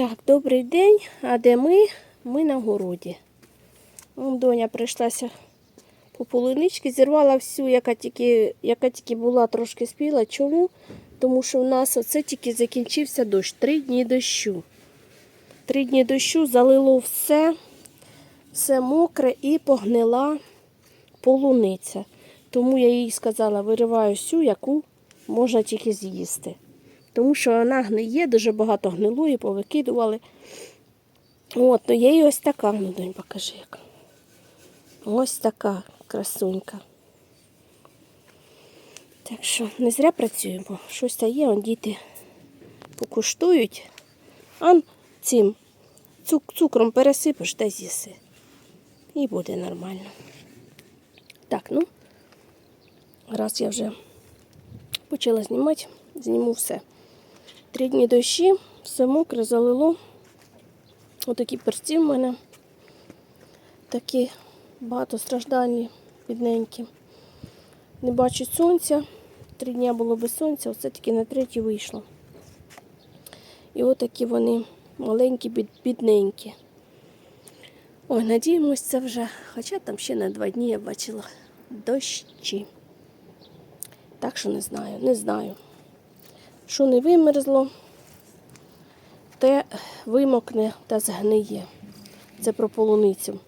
Так, добрий день. А де ми? Ми на городі. Доня прийшлася по полунички, зірвала всю, яка тільки, яка тільки була трошки спіла. Чому? Тому що в нас оце тільки закінчився дощ. Три дні дощу. Три дні дощу залило все, все мокре і погнила полуниця. Тому я їй сказала, вириваю всю, яку можна тільки з'їсти. Тому що вона гниє, дуже багато гнилої, повикидували. От, ну є і ось така, ну донь, покажи як. Ось така красунька. Так що не зря працюємо. Щось та є, он діти покуштують, а цим цук- цукром пересипеш та з'їси. І буде нормально. Так, ну, раз я вже почала знімати, зніму все. Три дні дощі, все мокре, залило. Отакі перці в мене. Такі багатостраждальні, бідненькі. Не бачу сонця. Три дні було без сонця, оце тільки на третій вийшло. І отакі вони маленькі, бідненькі. Ой, надіємось, це вже. Хоча там ще на два дні я бачила дощі. Так що не знаю, не знаю. Що не вимерзло, те вимокне та згниє. Це про полуницю.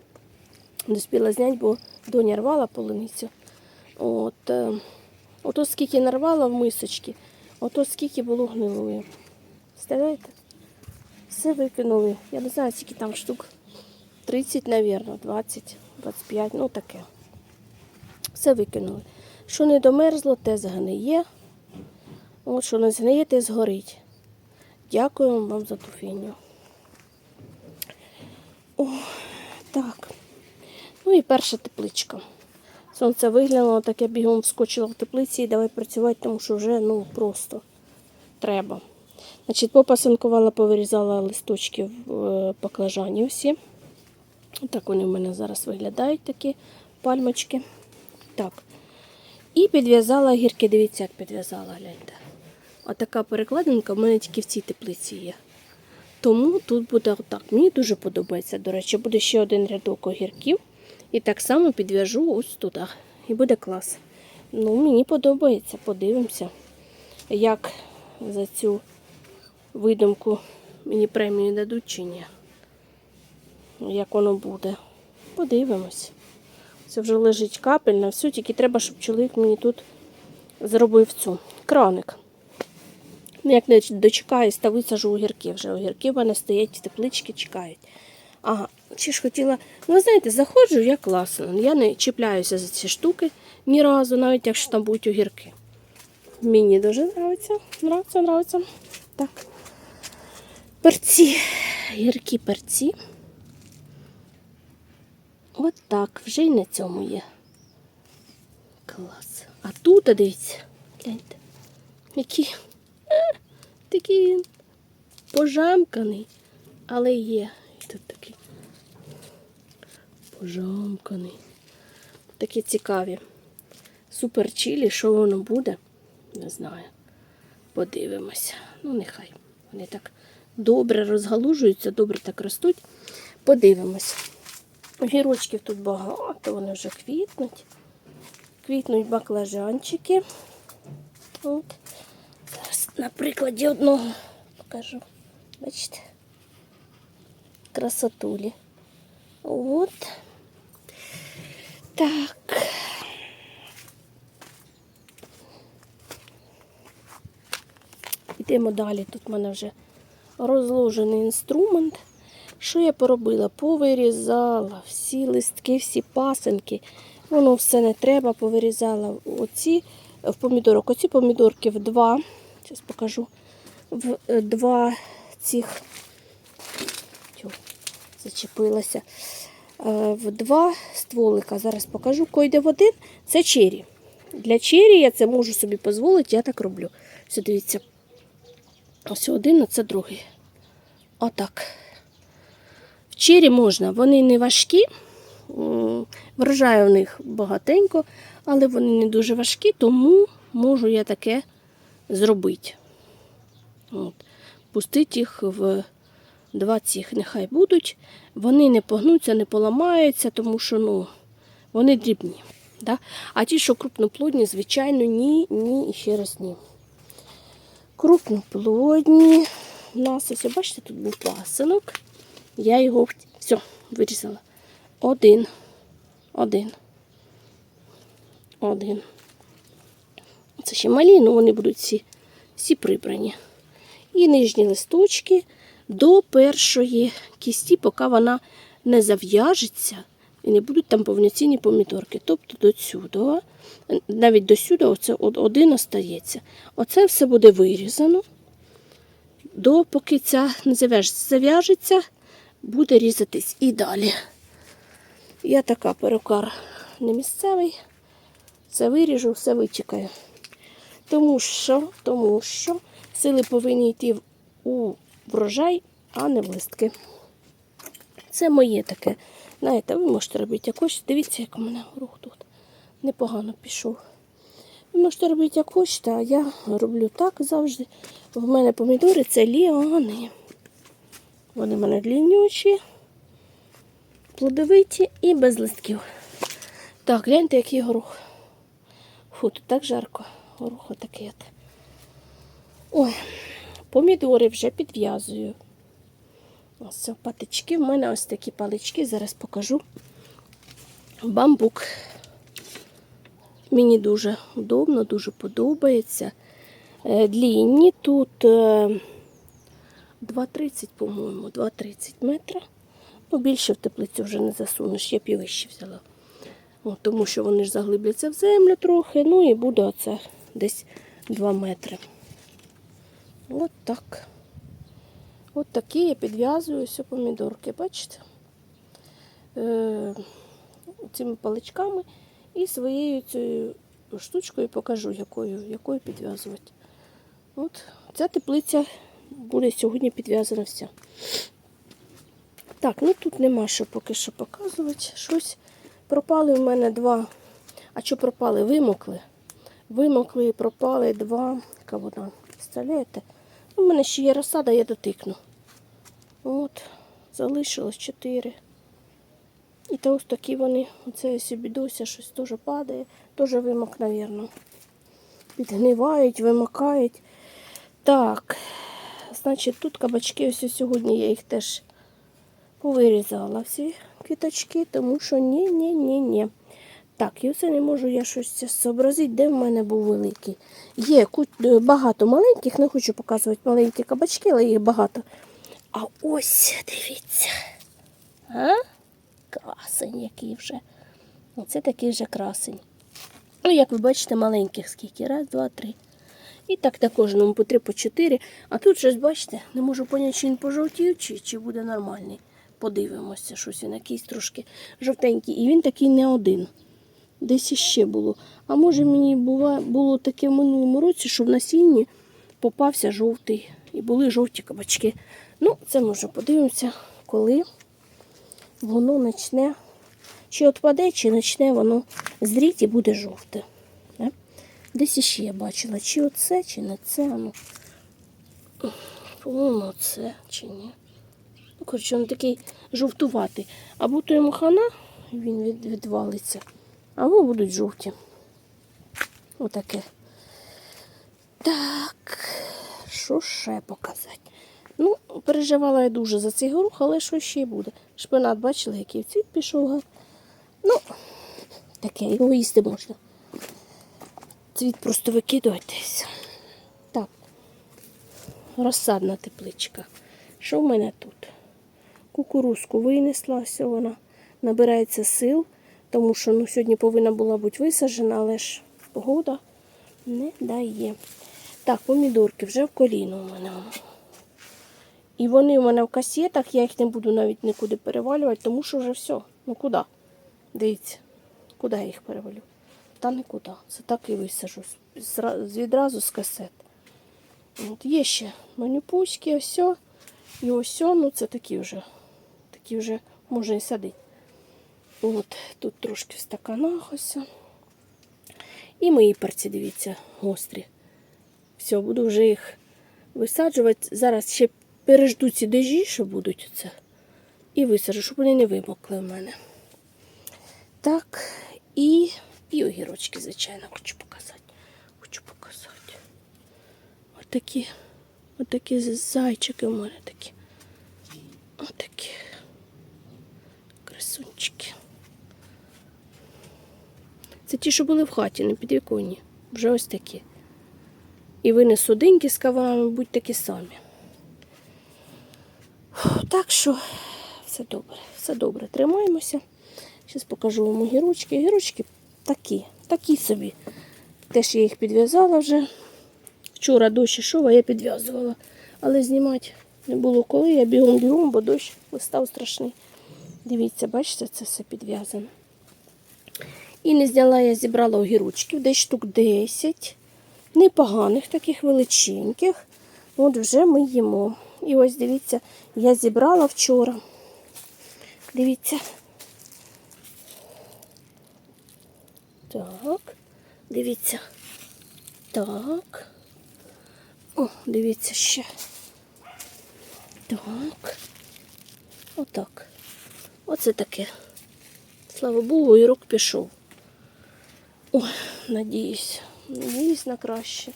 Не спіла зняти, бо доня рвала полуницю. От, е, ото скільки нарвала в мисочки, ото скільки було гнилої. Представляєте? Все викинули. Я не знаю, скільки там штук. 30, мабуть, 20, 25, ну таке. Все викинули. Що не домерзло, те згниє. От що не згниє, згорить. Дякую вам за ту фіню. О, так. Ну і перша тепличка. Сонце виглянуло, так я бігом вскочила в теплиці і давай працювати, тому що вже ну просто треба. Значить, попасинкувала, повирізала листочки в е, баклажані всі. Так вони в мене зараз виглядають, такі пальмочки. Так. І підв'язала гірки. Дивіться, як підв'язала, гляньте. Отака перекладинка в мене тільки в цій теплиці є. Тому тут буде отак. Мені дуже подобається. До речі, буде ще один рядок огірків. І так само підв'яжу ось туди. І буде клас. Ну, мені подобається. Подивимося, як за цю видумку мені премію дадуть чи ні. Як воно буде. Подивимось. Це вже лежить капель на все, тільки треба, щоб чоловік мені тут зробив цю краник. Ну, як не дочекаюсь, та висажу огірки вже. Огірки в мене стоять в тепличці, чекають. Ага, чи ж хотіла. Ну, знаєте, заходжу, я класно. Я не чіпляюся за ці штуки ні разу, навіть якщо там будуть огірки. Мені дуже подобається. Нравиться, нравиться. Так. Перці. Гіркі перці. От так, вже й на цьому є. Клас. А тут, дивіться, гляньте, е, такий він пожамканий, але є. І тут такий пожамканий. Такі цікаві. Супер чилі, що воно буде, не знаю. Подивимося. Ну, нехай. Вони так добре розгалужуються, добре так ростуть. Подивимось. Огірочків тут багато, вони вже квітнуть. Квітнуть баклажанчики. От. На прикладі одного покажу. Бачите? Красотулі. От. Так. Йдемо далі. Тут в мене вже розложений інструмент. Що я поробила? Повирізала всі листки, всі пасинки. Воно все не треба, повирізала оці в помідорок. Оці помідорки в два. Зараз покажу. В е, два цих зачепилася. Е, В два стволика. Зараз покажу. Койде в один. Це чері. Для чері я це можу собі дозволити, я так роблю. Все, дивіться. Ось один, а це другий. Отак. В чері можна, вони не важкі, врожаю в них багатенько, але вони не дуже важкі, тому можу я таке зробити. От. Пустити їх в два цих нехай будуть. Вони не погнуться, не поламаються, тому що ну, вони дрібні. Да? А ті, що крупноплодні, звичайно, ні, ні і ще раз ні. Крупноплодні. У нас ось, бачите, тут був пасинок. Я його все, вирізала. Один. Один. Один. Це ще малі, але вони будуть всі, всі прибрані. І нижні листочки до першої кісті, поки вона не зав'яжеться і не будуть там повноцінні помідорки. Тобто до сюди, навіть до сюди оце один остається. Оце все буде вирізано. До поки ця не зав'яжеться, буде різатись і далі. Я така перукар не місцевий. Все виріжу, все вичекаю. Тому що, тому що сили повинні йти у врожай, а не в листки. Це моє таке. Знаєте, ви можете робити як хочете. Дивіться, як у мене рух тут непогано пішов. Ви можете робити як хочете, а я роблю так завжди. В мене помідори це ліани. Вони в мене дліннючі, плодовиті і без листків. Так, гляньте, який горох. Фу, тут так жарко. Горох отакий от. Ой, помідори вже підв'язую. Ось це патички. В мене ось такі палички, зараз покажу. Бамбук. Мені дуже удобно, дуже подобається. Е, Длінні тут е, 2,30, по-моєму, 2,30 метра. Ну, більше в теплицю вже не засунеш, я б і вище взяла. От, тому що вони ж заглибляться в землю трохи, ну і буде оце десь 2 метри. От так. От такі я підв'язую ось помідорки, бачите? Е, цими паличками і своєю цією штучкою покажу, якою, якою підв'язувати. От ця теплиця буде сьогодні підв'язана вся. Так, ну тут нема що поки що показувати. Щось пропали в мене два. А що пропали? Вимокли. Вимокли і пропали два. Яка вода? Представляєте? У мене ще є розсада, я дотикну. От, залишилось чотири. І то ось такі вони, оце собі дося щось теж падає, теж вимок, мабуть. Підгнивають, вимокають. Так, значить, тут кабачки, ось сьогодні я їх теж повирізала всі квіточки, тому що ні, ні, ні, ні. Так, і оце не можу я щось зобразити, де в мене був великий. Є е, багато маленьких, не хочу показувати маленькі кабачки, але їх багато. А ось, дивіться. А? Красень який вже. Оце такий вже красень. Ну, як ви бачите, маленьких скільки. Раз, два, три. І так на кожному по три, по чотири. А тут щось, бачите, не можу поняти, чи він пожовтів, чи, чи буде нормальний. Подивимося, щось він якийсь трошки жовтенький. І він такий не один. Десь іще було. А може мені було таке в минулому році, що в насінні попався жовтий. І були жовті кабачки. Ну, це ми вже подивимося, коли воно почне, чи відпаде, чи почне воно зріти і буде жовте. Да? Десь іще я бачила, чи оце, чи не це. Ну, по-моєму, це чи ні. Ну, коротше, він такий жовтуватий. Або то йому хана, він від, відвалиться, або будуть жовті. Отаке. Так, що ще показати? Ну, переживала я дуже за цей горох, але що ще буде? Шпинат, бачили, який цвіт пішов. Ну, таке, його їсти можна. Цвіт просто викидуйтесь. Так, розсадна тепличка. Що в мене тут? Кукурузку винесла, все вона набирається сил, тому що ну, сьогодні повинна була бути висаджена, але ж погода не дає. Так, помідорки вже в коліно у мене. І вони у мене в касетах, я їх не буду навіть нікуди перевалювати, тому що вже все. Ну куди? Дивіться, куди я їх перевалю? Та нікуди. Це так і висажу. Відразу з касет. От є ще манюпуськи, ось. І ось, ну це такі вже. Такі вже можна і садити. От, тут трошки в. І мої перці, дивіться, гострі. Все, буду вже їх висаджувати. Зараз ще пережду ці дежі, що будуть оце, і висаджу, щоб вони не вимокли в мене. Так, і, і огірочки, звичайно, хочу показати. Хочу показати. Отакі, отакі зайчики у мене такі. Отакі. Красунчики. Це ті, що були в хаті, не підвіконні. Вже ось такі. І винесу деньги з кавами, будь такі самі. Так що все добре, все добре. Тримаємося. Зараз покажу вам огірочки. Огірочки такі, такі собі. Теж я їх підв'язала вже. Вчора дощ ішов, а я підв'язувала. Але знімати не було коли. Я бігом бігом, бо дощ став страшний. Дивіться, бачите, це все підв'язано. І не зняла я зібрала огірочків, десь штук 10. Непоганих, таких величеньких. От вже ми їмо. І ось дивіться, я зібрала вчора. Дивіться. Так, дивіться. Так. О, дивіться ще. Так. Отак. Оце таке. Слава Богу, і рок пішов. Ой, надіюсь, надіюсь на краще.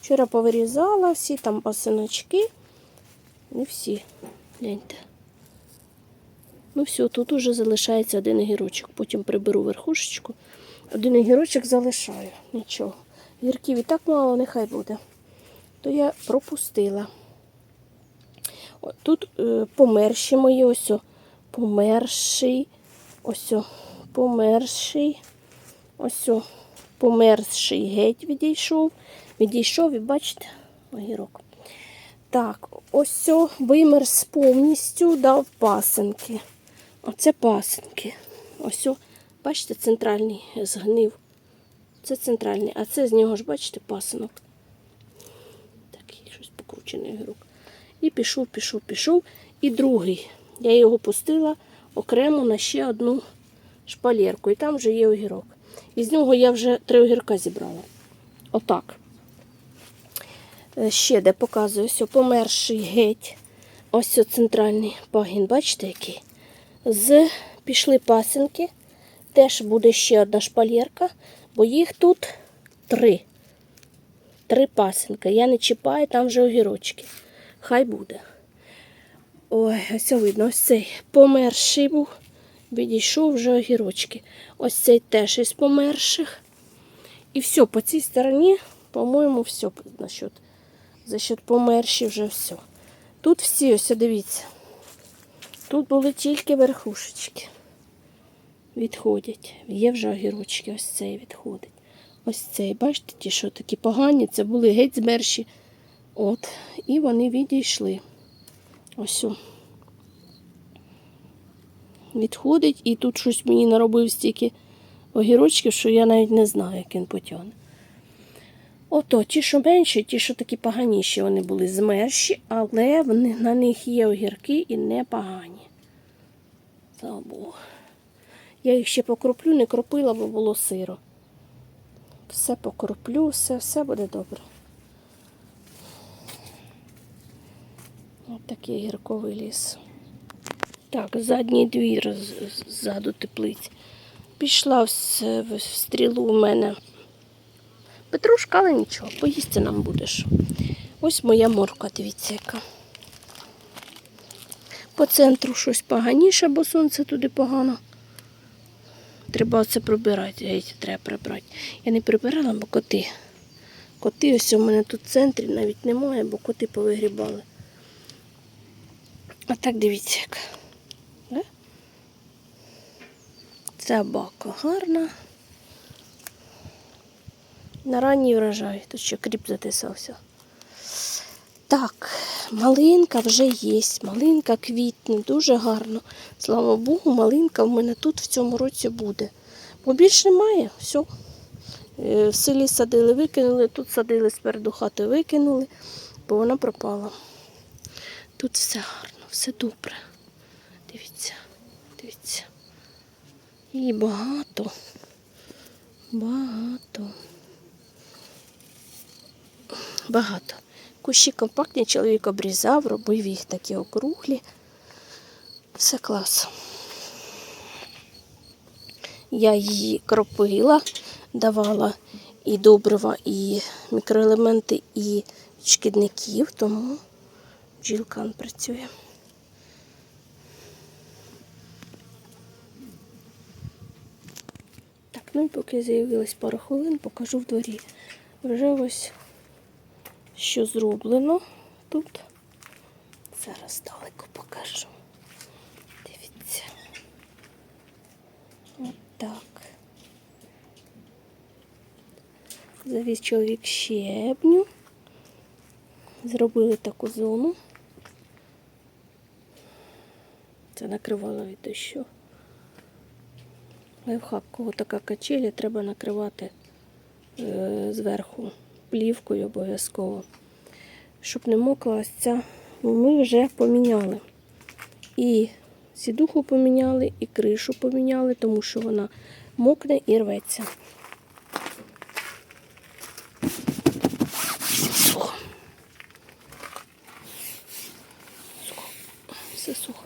Вчора повирізала всі там пасиночки. Не всі. Гляньте. Ну все, тут уже залишається один огірочок. Потім приберу верхушечку. Один огірочок залишаю. Нічого. Гірків і так мало, нехай буде. То я пропустила. О, Тут е, померші мої, ось о, померший, ось о, померший, ось о, померший геть відійшов. Відійшов і бачите, огірок. Так, ось о, вимерз повністю, дав пасенки. Оце пасенки. Ось бачите, центральний згнив. Це центральний, а це з нього ж, бачите, пасинок. Такий щось покручений огірок. І пішов, пішов, пішов. І другий. Я його пустила окремо на ще одну шпалерку. І там вже є огірок. І з нього я вже три огірка зібрала. Отак. Е, Ще де показую, ось померший геть. Ось о, центральний пагін, бачите, який? З пішли пасинки. Теж буде ще одна шпалерка, бо їх тут три. Три пасинки. Я не чіпаю, там вже огірочки. Хай буде. Ой, ось видно, ось цей померший був. Відійшов вже огірочки. Ось цей теж із померших. І все, по цій стороні, по-моєму, все насчет. За счет померші вже все. Тут всі, ось дивіться. Тут були тільки верхушечки. Відходять. Є вже огірочки, ось цей відходить. Ось цей, бачите, ті, що такі погані, це були геть змерші. От, і вони відійшли. Ось. Відходить, і тут щось мені наробив стільки огірочків, що я навіть не знаю, як він потягне. Ото, ті, що менші, ті, що такі поганіші, вони були змерші, але вони, на них є огірки і не погані. Слава Богу. Я їх ще покроплю, не кропила, бо було сиро. Все покроплю, все, все буде добре. Ось такий гірковий ліс. Так, задній двір ззаду теплиць. Пішла в, стрілу у мене. Петрушка, але нічого, поїсти нам будеш. Ось моя морква, дивіться, яка. По центру щось поганіше, бо сонце туди погано. Треба оце прибирати, геть, треба прибрати. Я не прибирала, бо коти. Коти ось у мене тут в центрі навіть немає, бо коти повигрібали. А так дивіться як. Да? Собака гарна. На ранній врожай, тут ще кріп затисався. Так, малинка вже є. Малинка квітне, дуже гарно. Слава Богу, малинка в мене тут в цьому році буде. Бо більше немає, все. В селі садили, викинули, тут садили спереду хати, викинули, бо вона пропала. Тут все гарно, все добре. Дивіться. І багато. Багато. Багато. Кущі компактні, чоловік обрізав, робив їх такі округлі. Все клас. Я її кропила, давала і добрива, і мікроелементи, і шкідників, тому бджілка он працює. Ну і поки з'явилось пару хвилин, покажу в дворі. Вже ось що зроблено тут. Зараз далеко покажу. Дивіться. От так. Завіз чоловік щебню. Зробили таку зону. Це накривало від дощу. Лайфхак, кого така качеля, треба накривати е, зверху плівкою обов'язково. Щоб не мокла ось ця. Ми вже поміняли. І сідуху поміняли, і кришу поміняли, тому що вона мокне і рветься. Сухо. Сухо. Все сухо.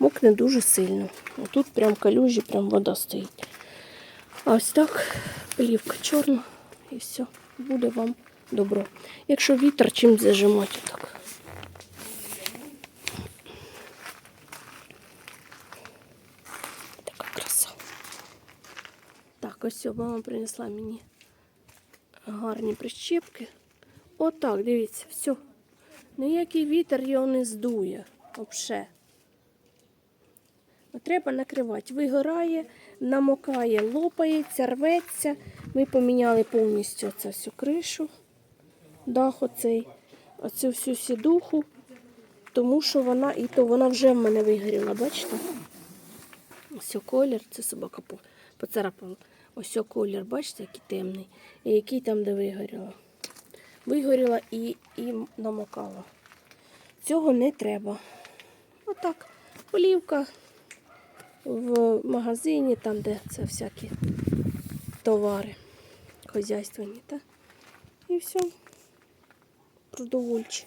Мокне дуже сильно. А тут прям калюжі, прям вода стоїть. А ось так плівка чорна і все. Буде вам добро. Якщо вітер, чим зажимати так. Така краса. Так, ось мама принесла мені гарні прищепки. Отак, дивіться, все. Ніякий вітер його не здує. Взагалі. Треба накривати. Вигорає, намокає, лопається, рветься. Ми поміняли повністю цю всю кришу, дах оцей, оцю всю сідуху, тому що вона і то вона вже в мене вигоріла, бачите? Ось колір, це собака поцарапала. Ось колір, бачите, який темний, і який там, де вигоріла. Вигоріла і, і намокала. Цього не треба. Отак, полівка в магазині, там, де це всякі товари хозяйственні, та? І все. Продовольчі.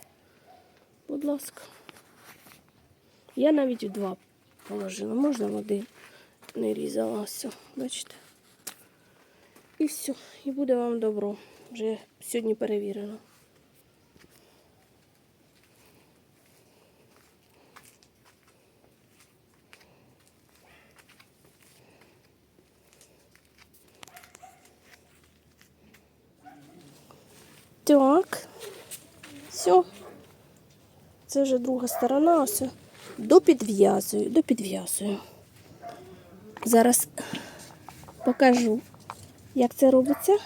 Будь ласка. Я навіть в два положила, можна в один не різала все, бачите? І все, і буде вам добро. Вже сьогодні перевірено. Так. Все. Це вже друга сторона. Ось. Допідв'язую, допідв'язую. Зараз покажу, як це робиться.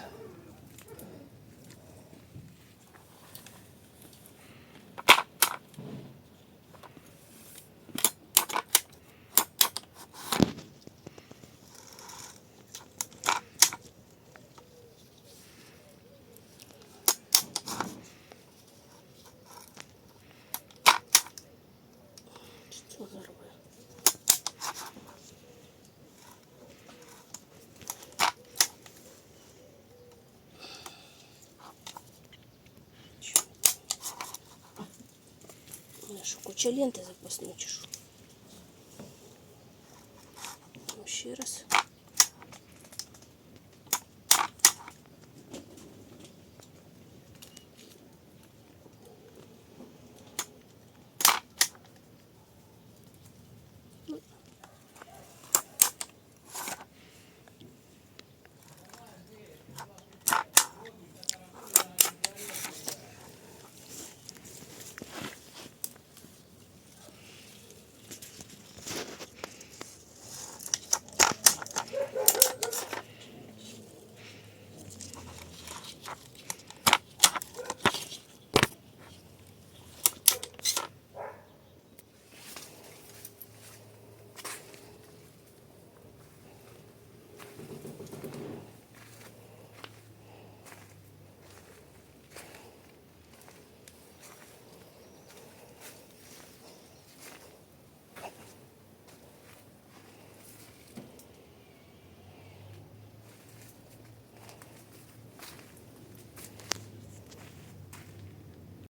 Що зробив? Що, куча ленти запасну чешу. Ну, раз.